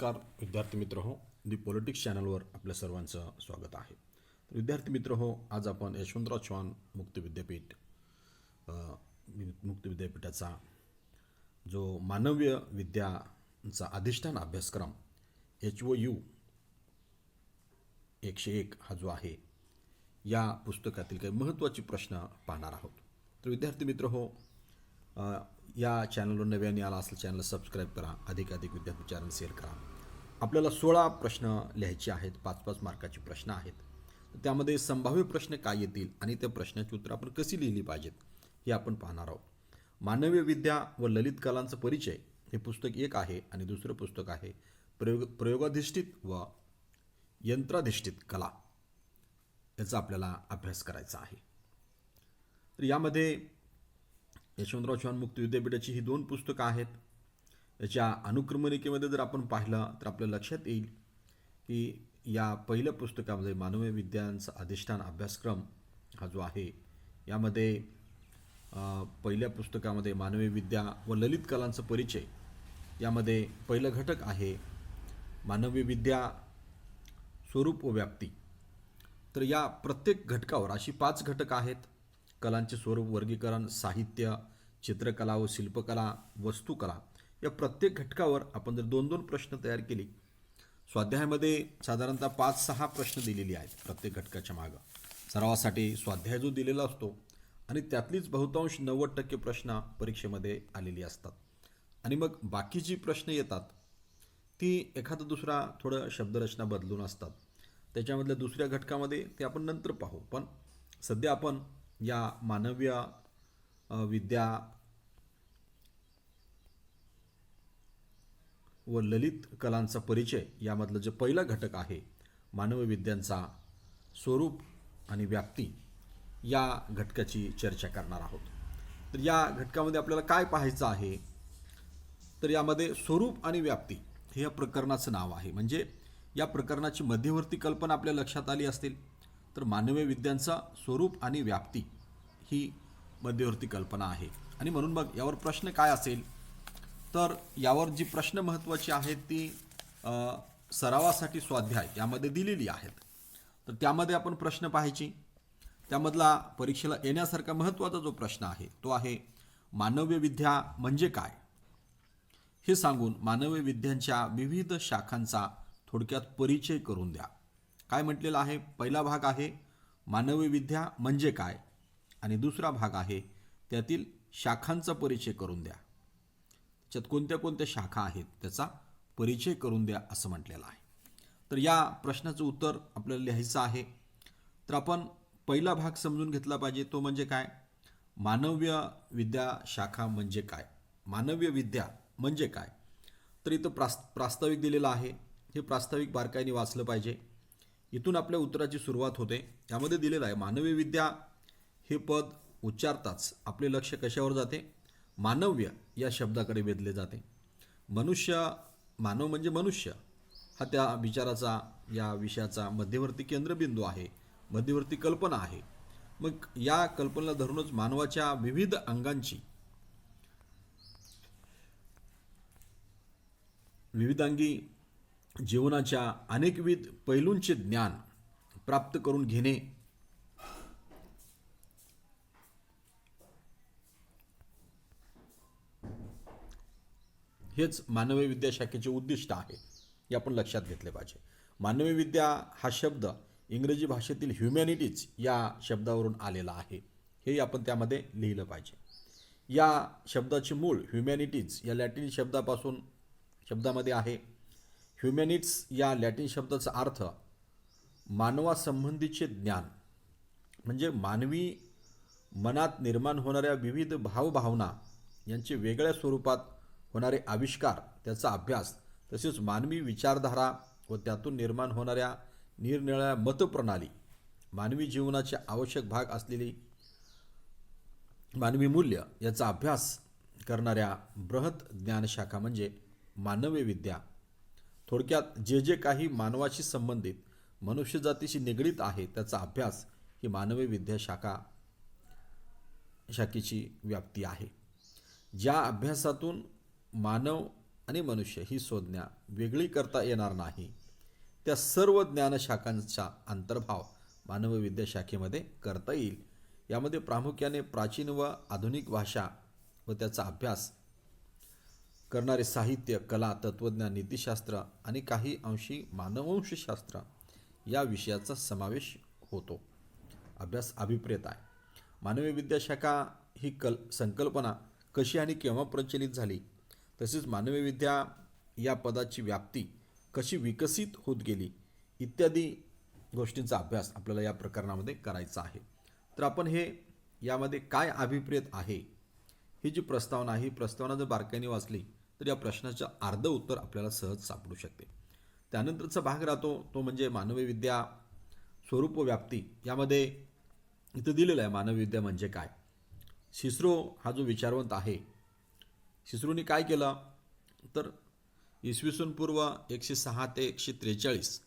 नमस्कार विद्यार्थी मित्र हो दी पॉलिटिक्स चॅनलवर आपल्या सर्वांचं स्वागत आहे. तर विद्यार्थी मित्र हो आज आपण यशवंतराव चव्हाण मुक्त विद्यापीठ मुक्त विद्यापीठाचा जो मानवीय विद्याचा अधिष्ठान अभ्यासक्रम एच ओ यू एकशे एक हा जो आहे या पुस्तकातील काही महत्त्वाचे प्रश्न पाहणार आहोत. तर विद्यार्थी मित्र हो या चॅनलवर नव्याने आला असेल चॅनल सबस्क्राईब करा अधिकाधिक विद्यार्थी चॅनल शेअर करा. आपल्याला सोळा प्रश्न लिहायचे आहेत पाच पाच मार्काचे प्रश्न आहेत. त्यामध्ये संभाव्य प्रश्न काय येतील आणि त्या प्रश्नाची उत्तर आपण कशी लिहिली पाहिजेत हे आपण पाहणार आहोत. मानवीय विद्या व ललित कलांचा परिचय हे पुस्तक एक आहे आणि दुसरं पुस्तक आहे प्रयोग प्रयोगाधिष्ठित व यंत्राधिष्ठित कला. याचा आपल्याला अभ्यास करायचा आहे. तर यामध्ये यशवंतराव चव्हाण मुक्त विद्यापीठाची ही दोन पुस्तकं आहेत. याच्या अनुक्रमणिकेमध्ये जर आपण पाहिलं तर आपल्या लक्षात येईल की या पहिल्या पुस्तकामध्ये मानवीय विद्यांचा अधिष्ठान अभ्यासक्रम हा जो आहे यामध्ये पहिल्या पुस्तकामध्ये मानवी विद्या व ललित कलांचा परिचय यामध्ये पहिलं घटक आहे मानवी विद्या स्वरूप व व्याप्ती. तर या प्रत्येक घटकावर अशी पाच घटक आहेत कलांचे स्वरूप वर्गीकरण साहित्य चित्रकला व शिल्पकला वस्तुकला. या प्रत्येक घटकावर आपण जर दोन दोन प्रश्न तयार केले स्वाध्यायामध्ये साधारणतः पाच सहा प्रश्न दिलेले आहेत प्रत्येक घटकाच्या मागं. सरावासाठी स्वाध्याय जो दिलेला असतो आणि त्यातलीच बहुतांश नव्वद टक्के प्रश्न परीक्षेमध्ये आलेली असतात. आणि मग बाकी जी प्रश्न येतात ती एखादा दुसरा थोडं शब्दरचना बदलून असतात. त्याच्यामधल्या दुसऱ्या घटकामध्ये ते आपण नंतर पाहू. पण सध्या आपण या मानवीय विद्या व ललित कलांचा परिचय यामधलं जे पहिला घटक आहे मानवी विद्यांचा स्वरूप आणि व्याप्ती या घटकाची चर्चा करणार आहोत. तर या घटकामध्ये आपल्याला काय पाहायचं आहे? तर यामध्ये स्वरूप आणि व्याप्ती हे या प्रकरणाचं नाव आहे. म्हणजे या प्रकरणाची मध्यवर्ती कल्पना आपल्या लक्षात आली असतील तर मानवीय विद्यांचा स्वरूप आणि व्याप्ती ही मध्यवर्ती कल्पना आहे. आणि म्हणून मग यावर प्रश्न काय असेल? तर यावर जी प्रश्न महत्त्वाची आहेत ती सरावासाठी स्वाध्याय यामध्ये दिलेली आहेत. तर त्यामध्ये आपण प्रश्न पाहायची. त्यामधला परीक्षेला येण्यासारखा महत्त्वाचा जो प्रश्न आहे तो आहे मानव्य विद्या म्हणजे काय? हे सांगून मानवी विद्यांच्या विविध शाखांचा थोडक्यात परिचय करून द्या. काय म्हटलेलं आहे? पहिला भाग आहे मानवी विद्या म्हणजे काय? आणि दुसरा भाग आहे त्यातील शाखांचा परिचय करून द्या. त्याच्यात कोणत्या कोणत्या शाखा आहेत त्याचा परिचय करून द्या असं म्हटलेलं आहे. तर या प्रश्नाचं उत्तर आपल्याला लिहायचं आहे. तर आपण पहिला भाग समजून घेतला पाहिजे तो म्हणजे काय? मानव्य विद्या शाखा म्हणजे काय? मानव्य विद्या म्हणजे काय? तर इथं प्रास् प्रास्ताविक दिलेलं आहे. हे प्रास्ताविक बारकाईने वाचलं पाहिजे. इथून आपल्या उत्तराची सुरुवात होते. यामध्ये दिलेलं आहे मानवी विद्या हे पद उच्चारताच आपले लक्ष कशावर जाते? मानव्य या शब्दाकडे वेधले जाते. मनुष्य मानव म्हणजे मनुष्य. हा त्या विचाराचा या विषयाचा मध्यवर्ती केंद्रबिंदू आहे मध्यवर्ती कल्पना आहे. मग या कल्पनेला धरूनच मानवाच्या विविध अंगांची विविधांगी जीवनाच्या अनेकविध पैलूंचे ज्ञान प्राप्त करून घेणे हेच मानवी विद्या शाखेचे उद्दिष्ट आहे हे आपण लक्षात घेतले पाहिजे. मानवी विद्या हा शब्द इंग्रजी भाषेतील ह्युमॅनिटीज या शब्दावरून आलेला आहे हे आपण त्यामध्ये लिहिलं पाहिजे. या शब्दाचे मूळ ह्युमॅनिटीज या लॅटिन शब्दापासून शब्दामध्ये आहे. ह्युमॅनिट्स या लॅटिन शब्दाचा अर्थ मानवासंबंधीचे ज्ञान म्हणजे मानवी मनात निर्माण होणाऱ्या विविध भावभावना यांचे वेगळ्या स्वरूपात होणारे आविष्कार त्याचा अभ्यास तसेच मानवी विचारधारा व त्यातून निर्माण होणाऱ्या निरनिळ्या मतप्रणाली मानवी जीवनाचे आवश्यक भाग असलेली मानवी मूल्य याचा अभ्यास करणाऱ्या बृहत ज्ञानशाखा म्हणजे मानवी विद्या. थोडक्यात जे जे काही मानवाशी संबंधित मनुष्यजातीशी निगडीत आहे त्याचा अभ्यास ही मानवी विद्या शाखा शाखेची व्याप्ती आहे. ज्या अभ्यासातून मानव आणि मनुष्य ही संज्ञा वेगळी करता येणार नाही. त्या सर्व ज्ञानशाखांचा अंतर्भाव मानवविद्या शाखेमध्ये करता येईल. यामध्ये प्रामुख्याने प्राचीन व आधुनिक भाषा व त्याचा अभ्यास करणारे साहित्य कला तत्त्वज्ञान नीतिशास्त्र आणि काही अंशी मानववंशशास्त्र या विषयाचा समावेश होतो. अभ्यास अभिप्रेत आहे. मानवी विद्याशाखा ही कल संकल्पना कशी आणि केव्हा प्रचलित झाली? तसेच मानवी विद्या या पदाची व्याप्ती कशी विकसित होत गेली इत्यादी गोष्टींचा अभ्यास आपल्याला या प्रकरणामध्ये करायचा आहे. तर आपण हे यामध्ये काय अभिप्रेत आहे ही जी प्रस्तावना आहे ही प्रस्तावना जर बारकाईने वाचली तर या प्रश्नाचं अर्ध उत्तर आपल्याला सहज सापडू शकते. त्यानंतरचा भाग राहतो तो म्हणजे मानवी विद्या स्वरूप व्याप्ती. यामध्ये इथं दिलेलं आहे मानवी विद्या म्हणजे काय. शिस्रो हा जो विचारवंत आहे शिस्रोनी काय केलं? तर इसवी सन पूर्व एकशे सहा ते एकशे त्रेचाळीस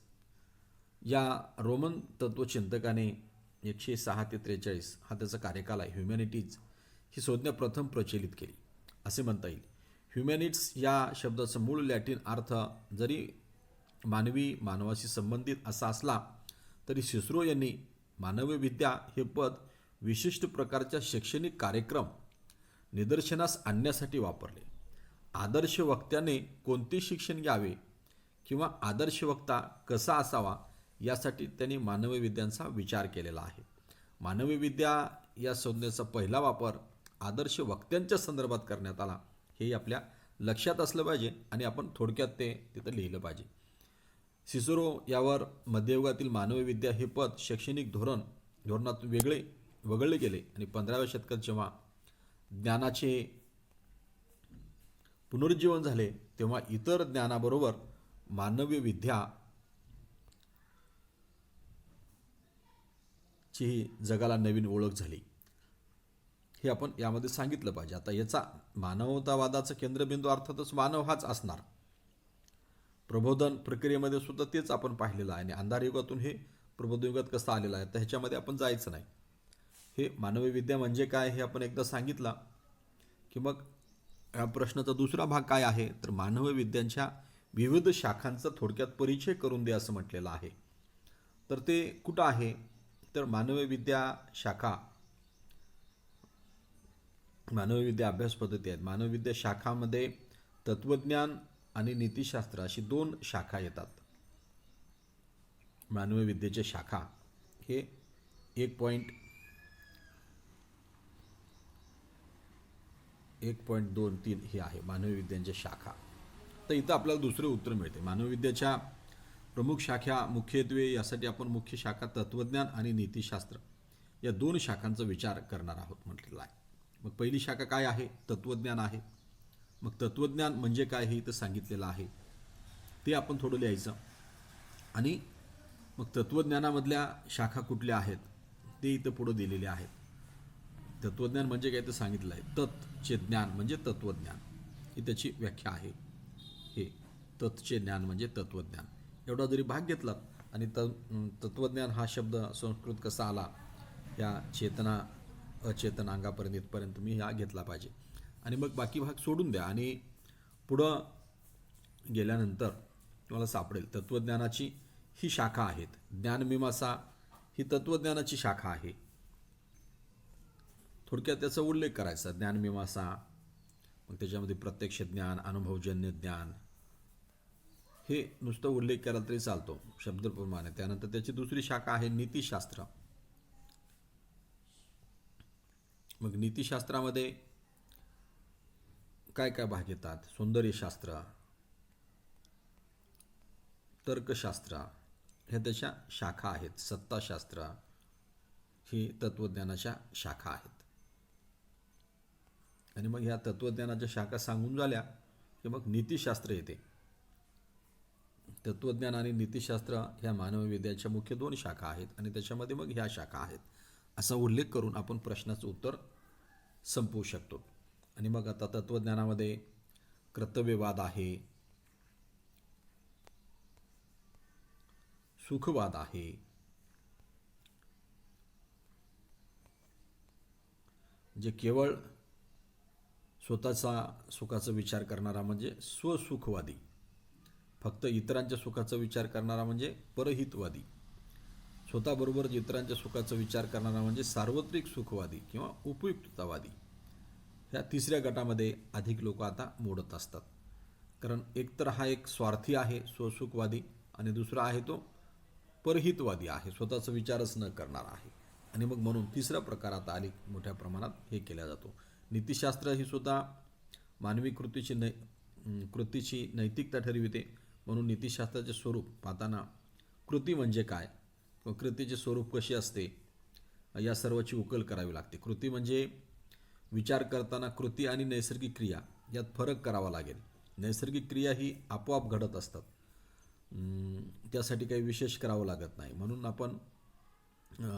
या रोमन तत्त्वचिंतकाने एकशे सहा ते त्रेचाळीस हा त्याचा कार्यकाल आहे. ह्युमॅनिटीज ही संज्ञा प्रथम प्रचलित केली. असे म्हणता येईल. ह्युमॅनिट्स या शब्दाचा मूळ लॅटिन अर्थ जरी मानवी मानवाशी संबंधित असा असला तरी सिस्रो यांनी मानवी विद्या हे पद विशिष्ट प्रकारच्या शैक्षणिक कार्यक्रम निदर्शनास आणण्यासाठी वापरले. आदर्श वक्त्याने कोणते शिक्षण घ्यावे किंवा आदर्श वक्ता कसा असावा यासाठी त्यांनी मानवी विद्यांचा विचार केलेला आहे. मानवी विद्या या संज्ञेचा पहिला वापर आदर्श वक्त्यांच्या संदर्भात करण्यात आला हे आपल्या लक्षात असलं पाहिजे आणि आपण थोडक्यात ते तिथं लिहिलं पाहिजे. सिसरो यावर मध्ययुगातील मानवी विद्या हे पद शैक्षणिक धोरण धोरणातून वेगळे वगळले गेले आणि पंधराव्या शतकात जेव्हा ज्ञानाचे पुनरुज्जीवन झाले तेव्हा इतर ज्ञानाबरोबर मानवी विद्या ची ही जगाला नवीन ओळख झाली. हे आपण यामध्ये सांगितलं पाहिजे. आता याचा मानवतावादाचा केंद्रबिंदू अर्थातच मानव हाच असणार. प्रबोधन प्रक्रियेमध्ये सुद्धा तेच आपण पाहिलेलं आहे आणि अंधार युगातून हे प्रबोधन युगात कसं आलेलं आहे तर ह्याच्यामध्ये आपण जायचं नाही. हे मानवी विद्या म्हणजे काय हे आपण एकदा सांगितलं की मग या प्रश्नाचा दुसरा भाग काय आहे? तर मानवी विद्यांच्या विविध शाखांचा थोडक्यात परिचय करून दे असं म्हटलेलं आहे. तर ते कुठं आहे? तर मानवी विद्या शाखा मानवी विद्या अभ्यास पद्धती आहेत. मानवी विद्या शाखामध्ये तत्वज्ञान आणि नीतिशास्त्र अशी दोन शाखा येतात. मानवी विद्येच्या शाखा हे एक पॉईंट एक पॉईंट दोन तीन हे आहे मानवी विद्यांच्या शाखा. तर इथं आपल्याला दुसरे उत्तर मिळते. मानवविद्याच्या प्रमुख शाखा मुख्यत्वे यासाठी आपण मुख्य शाखा तत्त्वज्ञान आणि नीतिशास्त्र या दोन शाखांचा विचार करणार आहोत म्हटलेला आहे. मग पहिली शाखा काय आहे? तत्त्वज्ञान आहे. मग तत्त्वज्ञान म्हणजे काय हे इथं सांगितलेलं आहे. ते आपण थोडं लिहायचं. आणि मग तत्त्वज्ञानामधल्या शाखा कुठल्या आहेत? ते इथं पुढं दिलेले आहेत. तत्वज्ञान म्हणजे काय ते सांगितलं आहे तत्चे ज्ञान म्हणजे तत्वज्ञान. ही त्याची व्याख्या आहे. हे तत्चे ज्ञान म्हणजे तत्वज्ञान. एवढा जरी भाग घेतलात आणि त तत्वज्ञान हा शब्द संस्कृत कसा आला या चेतना अचेतन अंगापर्यंत इथपर्यंत मी हा घेतला पाहिजे. आणि मग बाकी भाग सोडून द्या आणि पुढं गेल्यानंतर तुम्हाला सापडेल तत्त्वज्ञानाची ही शाखा आहेत. ज्ञानमीमासा ही तत्त्वज्ञानाची शाखा आहे. थोडक्यात त्याचा उल्लेख करायचा. ज्ञानमीमासा मग त्याच्यामध्ये प्रत्यक्ष ज्ञान अनुभवजन्य ज्ञान हे नुसतं उल्लेख केला तरी चालतो शब्दप्रमाणे. त्यानंतर त्याची दुसरी शाखा आहे नीतिशास्त्र. मग नीतिशास्त्रामध्ये काय काय भाग येतात? सौंदर्यशास्त्र तर्कशास्त्र ह्या त्याच्या शाखा आहेत. सत्ताशास्त्र ही तत्त्वज्ञानाच्या शाखा आहेत. आणि मग ह्या तत्त्वज्ञानाच्या शाखा सांगून झाल्या की मग नीतिशास्त्र येते. तत्त्वज्ञान आणि नीतिशास्त्र ह्या मानवविद्याच्या मुख्य दोन शाखा आहेत आणि त्याच्यामध्ये मग ह्या शाखा आहेत. असा उल्लेख करून आपण प्रश्नाचं उत्तर संपवू शकतो. आणि मग आता तत्त्वज्ञानामध्ये कर्तव्यवाद आहे. सुखवाद आहे. जे केवळ स्वतःचा सुखाचा विचार करणारा म्हणजे स्वसुखवादी. फक्त इतरांच्या सुखाचा विचार करणारा म्हणजे परहितवादी. स्वतःबरोबर इतरांच्या सुखाचा विचार करणारा म्हणजे सार्वत्रिक सुखवादी किंवा उपयुक्ततावादी. ह्या तिसऱ्या गटामध्ये अधिक लोक आता मोडत असतात. कारण एकतर हा एक स्वार्थी आहे स्वसुखवादी आणि दुसरा आहे तो परहितवादी आहे स्वतःचा विचारच न करणारा आहे. आणि मग म्हणून तिसरा प्रकार आता अधिक मोठ्या प्रमाणात हे केला जातो. नीतिशास्त्र ही सुद्धा मानवी कृतीची नै कृतीची नैतिकता ठरविते. म्हणून नीतिशास्त्राचे स्वरूप पाहताना कृती म्हणजे काय? व कृतीचे स्वरूप कसे असते? या सर्वाची उकल करावी लागते. कृती म्हणजे विचार करताना कृती आणि नैसर्गिक क्रिया यात फरक करावा लागेल. नैसर्गिक क्रिया ही आपोआप घडत असतात. त्यासाठी काही विशेष करावं लागत नाही. म्हणून आपण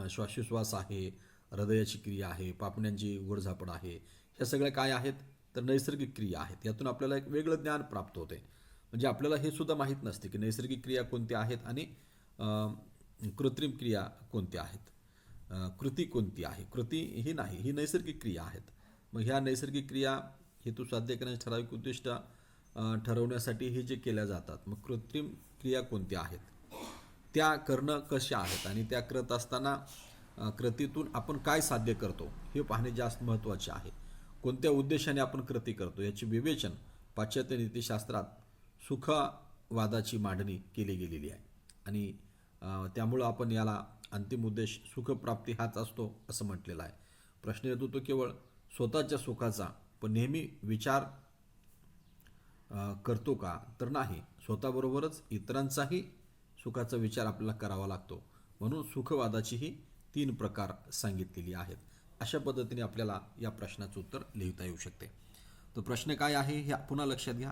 श्वासोश्वास आहे हृदयाची क्रिया आहे पापण्यांची उघडझापड आहे ह्या सगळ्या काय आहेत? तर नैसर्गिक क्रिया आहेत. यातून आपल्याला एक वेगळं ज्ञान प्राप्त होते. म्हणजे आपल्याला हे सुद्धा माहीत नसते की नैसर्गिक क्रिया कोणत्या आहेत आणि कृत्रिम क्रिया कोणत्या आहेत. कृती कोणती आहे? कृती ही नाही ही नैसर्गिक क्रिया आहेत. मग ह्या नैसर्गिक क्रिया हेतू साध्य करण्याचे ठराविक उद्दिष्ट ठरवण्यासाठी हे जे केल्या जातात मग कृत्रिम क्रिया कोणत्या आहेत? त्या करणं कशा आहेत? आणि त्या करत असताना कृतीतून आपण काय साध्य करतो हे पाहणे जास्त महत्त्वाचे आहे. कोणत्या उद्देशाने आपण कृती करतो याचे विवेचन पाश्चात्य नीतिशास्त्रात सुखवादाची मांडणी केली गेलेली आहे. आणि त्यामुळं आपण याला अंतिम उद्देश सुखप्राप्ती हाच असतो असं म्हटलेलं आहे. प्रश्न येतो तो केवळ स्वतःच्या सुखाचा पण नेहमी विचार करतो का? तर नाही. स्वतःबरोबरच इतरांचाही सुखाचा विचार आपल्याला करावा लागतो. म्हणून सुखवादाचीही तीन प्रकार सांगितलेली आहेत. अशा पद्धतीने आपल्याला या प्रश्नाचं उत्तर लिहिता येऊ शकते. तर प्रश्न काय आहे हे पुन्हा लक्षात घ्या.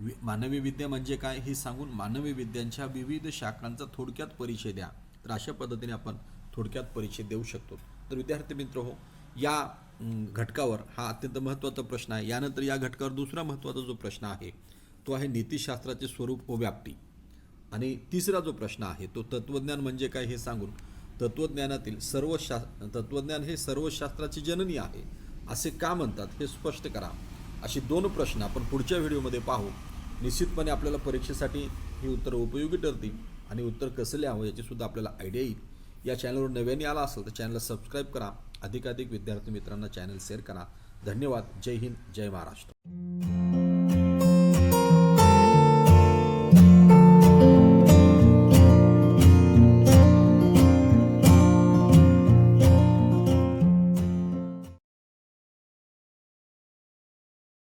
वि मानवी विद्या म्हणजे काय हे सांगून मानवी विद्यांच्या विविध शाखांचा थोडक्यात परिचय द्या. तर अशा पद्धतीने आपण थोडक्यात परिचय देऊ शकतो. तर विद्यार्थी मित्र हो या घटकावर हा अत्यंत महत्त्वाचा प्रश्न आहे. यानंतर या घटकावर दुसरा महत्त्वाचा जो प्रश्न आहे तो आहे नीतिशास्त्राचे स्वरूप व व्याप्ती. आणि तिसरा जो प्रश्न आहे तो तत्त्वज्ञान म्हणजे काय हे सांगून तत्त्वज्ञानातील सर्व शा तत्त्वज्ञान हे सर्व शास्त्राची जननी आहे असे का म्हणतात हे स्पष्ट करा. अशी दोन प्रश्न आपण पुढच्या व्हिडिओमध्ये पाहू. निश्चितपणे आपल्याला परीक्षेसाठी ही उत्तरं उपयोगी ठरतील आणि उत्तर कसं लिहावं याचीसुद्धा आपल्याला आयडिया येईल. या चॅनलवर नव्याने आला असेल तर चॅनलला सबस्क्राईब करा. अधिकाधिक विद्यार्थी मित्रांना चॅनल शेअर करा. धन्यवाद. जय हिंद. जय महाराष्ट्र.